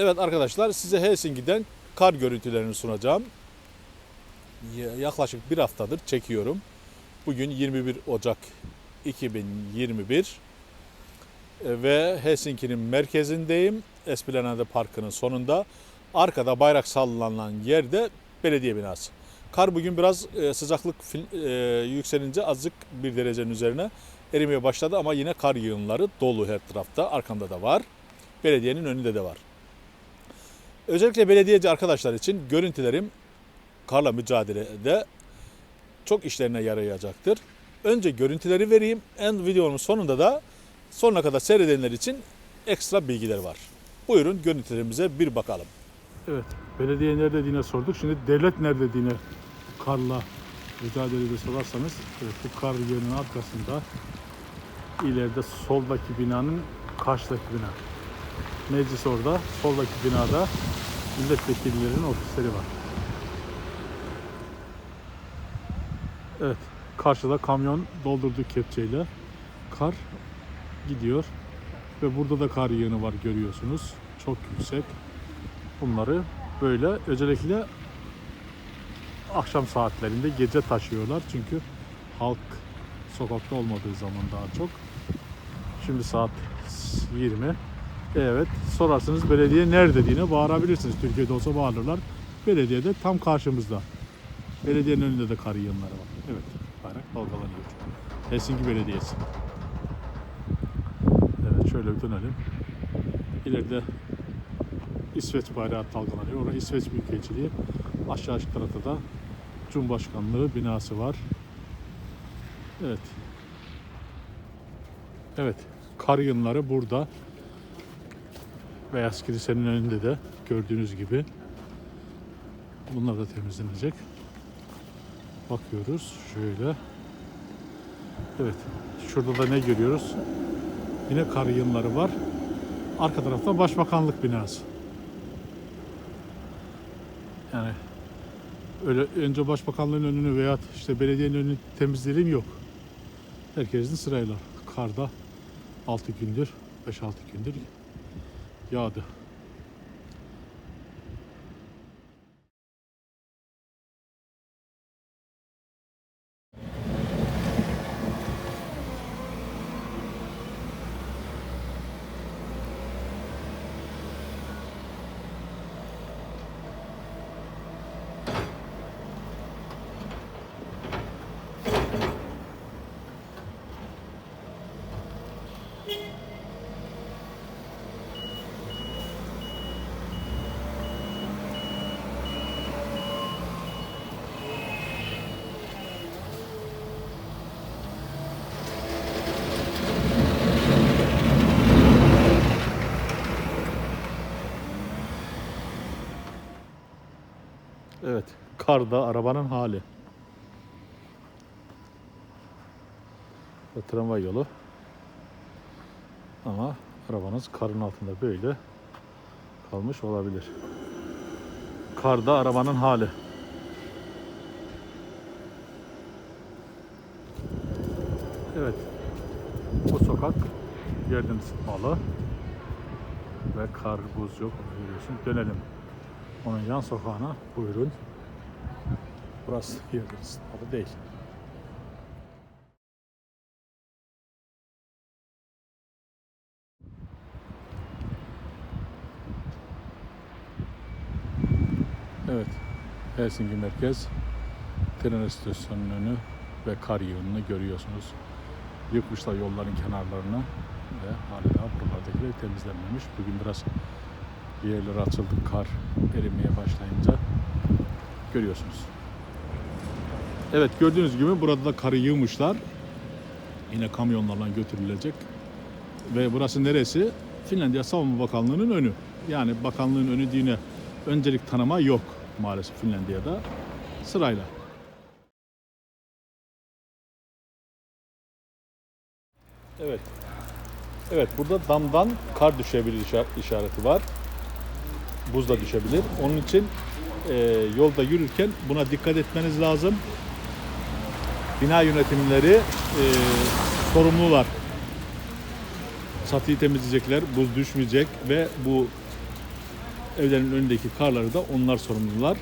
Evet arkadaşlar size Helsinki'den kar görüntülerini sunacağım. Ya- Yaklaşık bir haftadır çekiyorum. Bugün 21 Ocak 2021 E, ve Helsinki'nin merkezindeyim. Esplanade Parkı'nın sonunda. Arkada bayrak sallanan yerde belediye binası. Kar bugün biraz e, sıcaklık e, yükselince azıcık bir derecenin üzerine erimeye başladı ama yine kar yığınları dolu her tarafta. Arkamda da var. Belediyenin önünde de var. Özellikle belediyeci arkadaşlar için görüntülerim karla mücadelede çok işlerine yarayacaktır. Önce görüntüleri vereyim. En videonun sonunda da sonuna kadar seyredenler için ekstra bilgiler var. Buyurun görüntülerimize bir bakalım. Evet, belediye nerede diye sorduk. Şimdi devlet nerede diye karla mücadelede sorarsanız evet, bu kar yığının arkasında ileride soldaki binanın karşıdaki bina. Meclis orada, soldaki binada milletvekillerinin ofisleri var. Evet, karşıda kamyon doldurdu kepçeyle. Kar gidiyor ve burada da kar yığını var görüyorsunuz. Çok yüksek. Bunları böyle özellikle akşam saatlerinde gece taşıyorlar çünkü halk sokakta olmadığı zaman daha çok. Şimdi saat 20. Evet sorarsınız belediye nerede diye bağırabilirsiniz. Türkiye'de olsa bağırırlar. Belediye de tam karşımızda. Belediyenin önünde de kar yığınları var. Evet bayrak dalgalanıyor. Helsinki Belediyesi. Evet şöyle bir dönelim. İleride İsveç bayrağı dalgalanıyor. Orada İsveç Büyükelçiliği. Aşağı tarafta da Cumhurbaşkanlığı binası var. Evet. Evet. Kar yığınları burada. Beyaz Kilise'nin önünde de gördüğünüz gibi. Bunlar da temizlenecek. Bakıyoruz şöyle. Evet. Şurada da ne görüyoruz? Yine kar yığınları var. Arka tarafta Başbakanlık binası. Yani öyle önce başbakanlığın önünü veya işte belediyenin önünü temizleyelim yok. Herkesin sırayla karda 6 gündür, 5-6 gündür yağdı. Evet, karda arabanın hali. Ve tramvay yolu. Ama arabanız karın altında böyle kalmış olabilir. Karda arabanın hali. Evet. Bu sokak yerden ısıtmalı. Ve kar, buz yok. Dönelim. Onun yan sokağına buyurun. Burası yerden ısıtmalı değil. Evet. Helsinki merkez tren istasyonunun önü ve kar yığınını görüyorsunuz. Yıkmışlar yolların kenarlarını ve hala daha buralardakiler temizlenmemiş. Bugün biraz yerler açıldı kar erimeye başlayınca görüyorsunuz. Evet gördüğünüz gibi burada da karı yığmışlar. Yine kamyonlarla götürülecek. Ve burası neresi? Finlandiya Savunma Bakanlığı'nın önü. Yani bakanlığın önü yine öncelik tanıma yok maalesef Finlandiya'da. Sırayla. Evet. Evet burada damdan kar düşebilir işa- işareti var. Buz da düşebilir. Onun için e, yolda yürürken buna dikkat etmeniz lazım. Bina yönetimleri e, sorumlular. Çatıyı temizleyecekler, buz düşmeyecek ve bu evlerin önündeki karları da onlar sorumlular.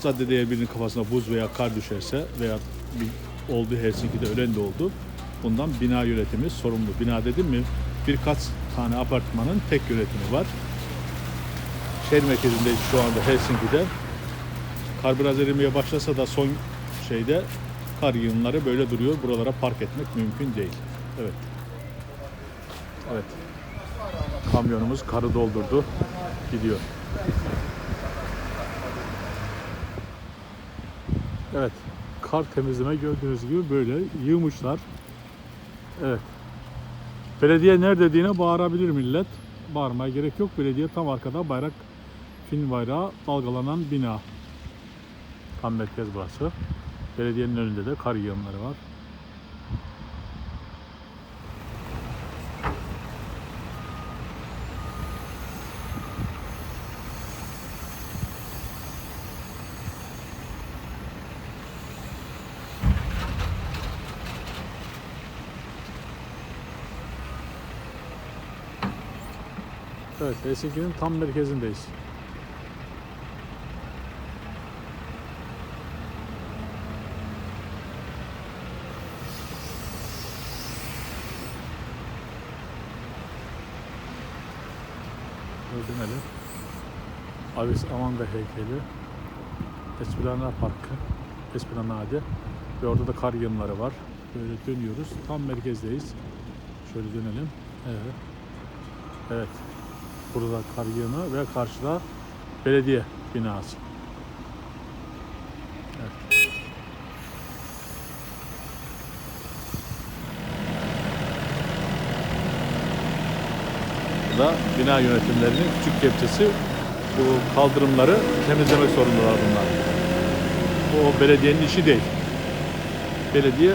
Zaten eğer birinin kafasına buz veya kar düşerse veya bir oldu Helsinki'de ölen de oldu. Bundan bina yönetimi sorumlu. Bina dedim mi birkaç tane apartmanın tek yönetimi var. Şehir merkezindeyiz şu anda Helsinki'de. Kar biraz erimeye başlasa da son şeyde kar yığınları böyle duruyor. Buralara park etmek mümkün değil. Evet. Evet. Kamyonumuz karı doldurdu. Gidiyor. Evet. Kar temizleme gördüğünüz gibi böyle yığmışlar. Evet. Belediye nerede dediğine bağırabilir millet. Bağırmaya gerek yok. Belediye tam arkada bayrak fin bayrağı dalgalanan bina. Tam merkez burası. Belediyenin önünde de kar yığınları var. Evet, Helsinki'nin tam merkezindeyiz. Ödemeli. Avis Amanda heykeli. Esplanade Parkı. Esplanade. Ve orada da kar yığınları var. Böyle dönüyoruz. Tam merkezdeyiz. Şöyle dönelim. Evet. Evet. Burada kar yığını ve karşıda belediye binası. Da bina yönetimlerinin küçük kepçesi. Bu kaldırımları temizlemek zorundalar bunlar. Bu o belediyenin işi değil. Belediye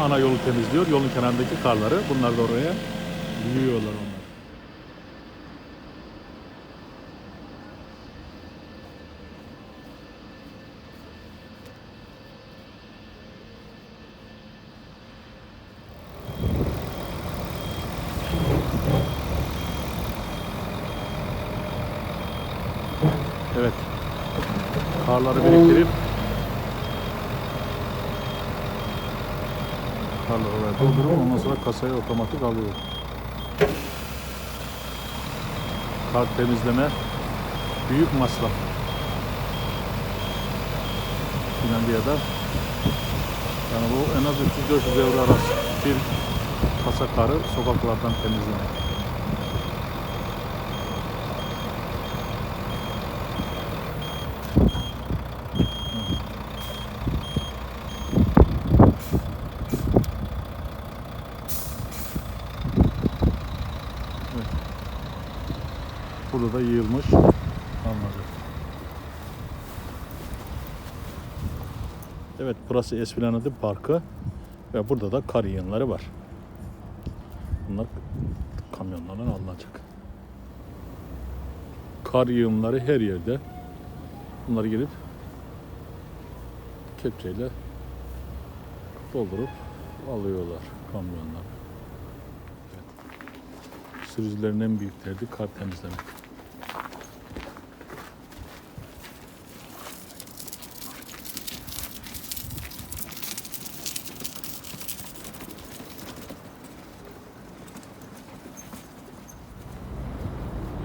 ana yolu temizliyor. Yolun kenarındaki karları bunlar da oraya yığıyorlar onları. Evet. Karları biriktirip karları oraya doldurup ondan sonra kasaya otomatik alıyor. Kar temizleme büyük masraf. Finlandiya'da yani bu en az 300-400 euro arası bir kasa karı sokaklardan temizlemek. Burada da yığılmış kalmadı. Evet burası Esplanade Parkı ve burada da kar yığınları var. Bunlar kamyonlardan alınacak. Kar yığınları her yerde. Bunları gelip kepçeyle doldurup alıyorlar kamyonlar. Evet. Sürücülerin en büyük derdi kar temizlemek.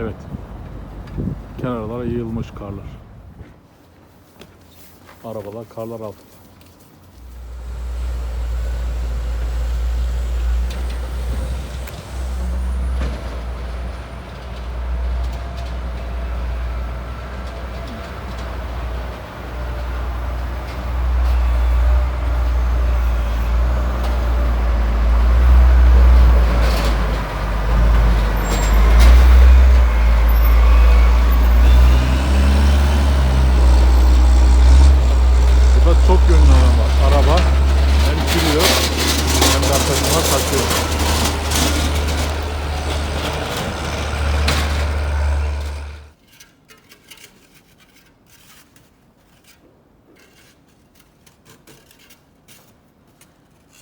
Evet. Kenarlara yığılmış karlar. Arabalar karlar altında. Burada çok yönlü olan var. Araba hem sürüyor hem de arkasına taşıyor.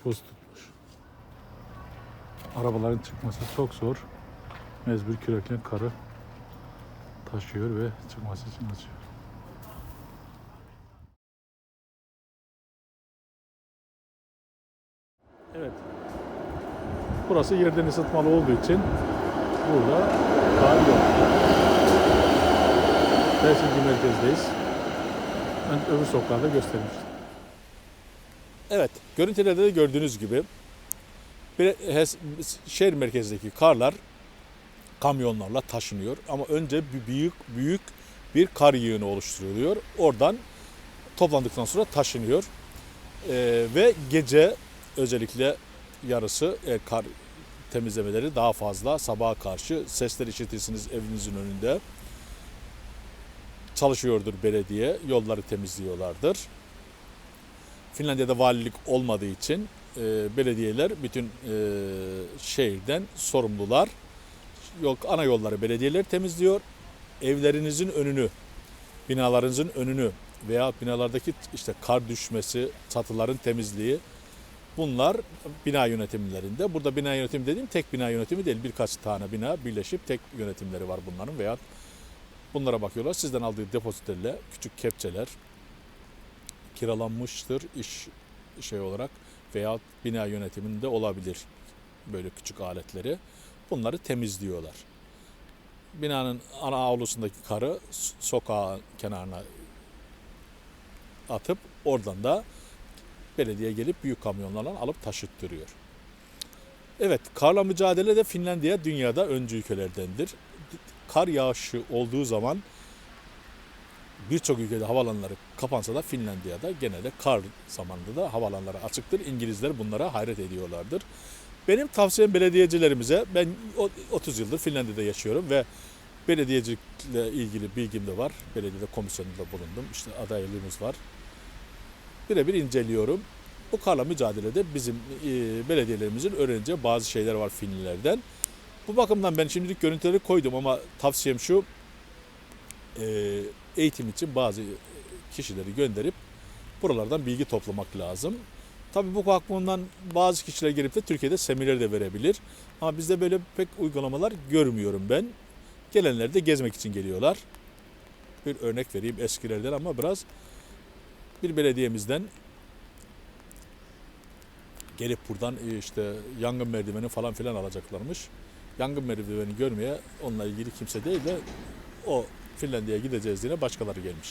Buz tutmuş. Arabaların çıkması çok zor. Mecbur kürekle karı taşıyor ve çıkması için açıyor. Evet. Burası yerden ısıtmalı olduğu için burada kar yok. Helsinki merkezdeyiz. Ben öbür sokaklarda göstermiştim. Evet, görüntülerde de gördüğünüz gibi şehir merkezindeki karlar kamyonlarla taşınıyor ama önce bir büyük büyük bir kar yığını oluşturuluyor. Oradan toplandıktan sonra taşınıyor. Ee, ve gece özellikle yarısı e, kar temizlemeleri daha fazla. Sabaha karşı sesler işitirsiniz evinizin önünde. Çalışıyordur belediye, yolları temizliyorlardır. Finlandiya'da valilik olmadığı için e, belediyeler bütün e, şehirden sorumlular. Yok ana yolları belediyeler temizliyor. Evlerinizin önünü, binalarınızın önünü veya binalardaki işte kar düşmesi, çatıların temizliği bunlar bina yönetimlerinde. Burada bina yönetimi dediğim tek bina yönetimi değil. Birkaç tane bina birleşip tek yönetimleri var bunların veya bunlara bakıyorlar. Sizden aldığı depozitlerle küçük kepçeler kiralanmıştır iş şey olarak veya bina yönetiminde olabilir böyle küçük aletleri. Bunları temizliyorlar. Binanın ana avlusundaki karı s- sokağın kenarına atıp oradan da belediye gelip büyük kamyonlarla alıp taşıttırıyor. Evet, karla mücadele de Finlandiya dünyada öncü ülkelerdendir. Kar yağışı olduğu zaman birçok ülkede havalanları kapansa da Finlandiya'da genelde kar zamanında da havalanları açıktır. İngilizler bunlara hayret ediyorlardır. Benim tavsiyem belediyecilerimize, ben o- 30 yıldır Finlandiya'da yaşıyorum ve belediyecilikle ilgili bilgim de var. Belediyede komisyonunda bulundum. İşte adaylığımız var. Birebir inceliyorum. Bu karla mücadelede bizim e, belediyelerimizin öğreneceği bazı şeyler var Finlilerden. Bu bakımdan ben şimdilik görüntüleri koydum ama tavsiyem şu. E, eğitim için bazı kişileri gönderip buralardan bilgi toplamak lazım. Tabii bu bakımdan bazı kişiler gelip de Türkiye'de seminer de verebilir. Ama bizde böyle pek uygulamalar görmüyorum ben. Gelenler de gezmek için geliyorlar. Bir örnek vereyim eskilerden ama biraz bir belediyemizden gelip buradan e, işte yangın merdiveni falan filan alacaklarmış. Yangın merdiveni görmeye onunla ilgili kimse değil de o Finlandiya'ya gideceğiz diye başkaları gelmiş.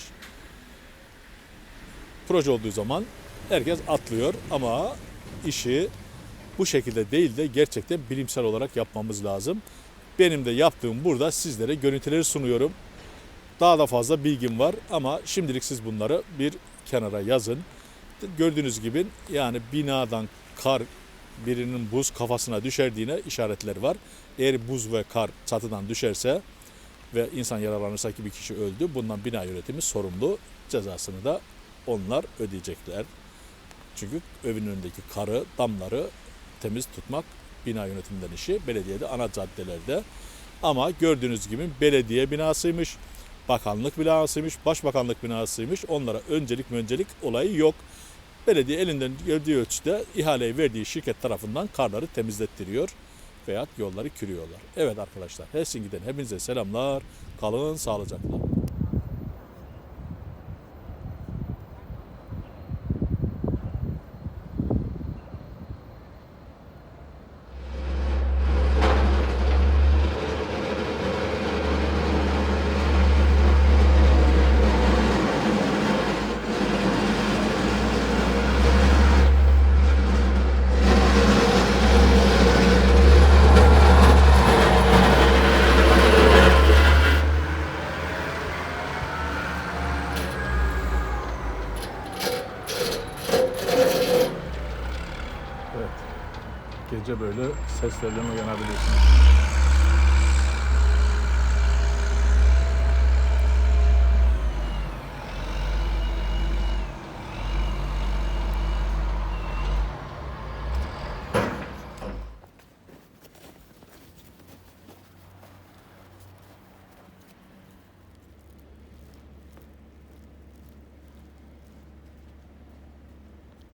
Proje olduğu zaman herkes atlıyor ama işi bu şekilde değil de gerçekten bilimsel olarak yapmamız lazım. Benim de yaptığım burada sizlere görüntüleri sunuyorum. Daha da fazla bilgim var ama şimdilik siz bunları bir kenara yazın. Gördüğünüz gibi yani binadan kar birinin buz kafasına düşerdiğine işaretler var. Eğer buz ve kar çatıdan düşerse ve insan yaralanırsa ki bir kişi öldü. Bundan bina yönetimi sorumlu. Cezasını da onlar ödeyecekler. Çünkü evin önündeki karı, damları temiz tutmak bina yönetiminin işi. Belediyede ana caddelerde. Ama gördüğünüz gibi belediye binasıymış, bakanlık binasıymış, başbakanlık binasıymış. Onlara öncelik öncelik olayı yok. Belediye elinden geldiği ölçüde ihaleyi verdiği şirket tarafından karları temizlettiriyor veya yolları kürüyorlar. Evet arkadaşlar Helsinki'den hepinize selamlar. Kalın sağlıcakla. Evet. Gece böyle seslerden uyanabilirsiniz.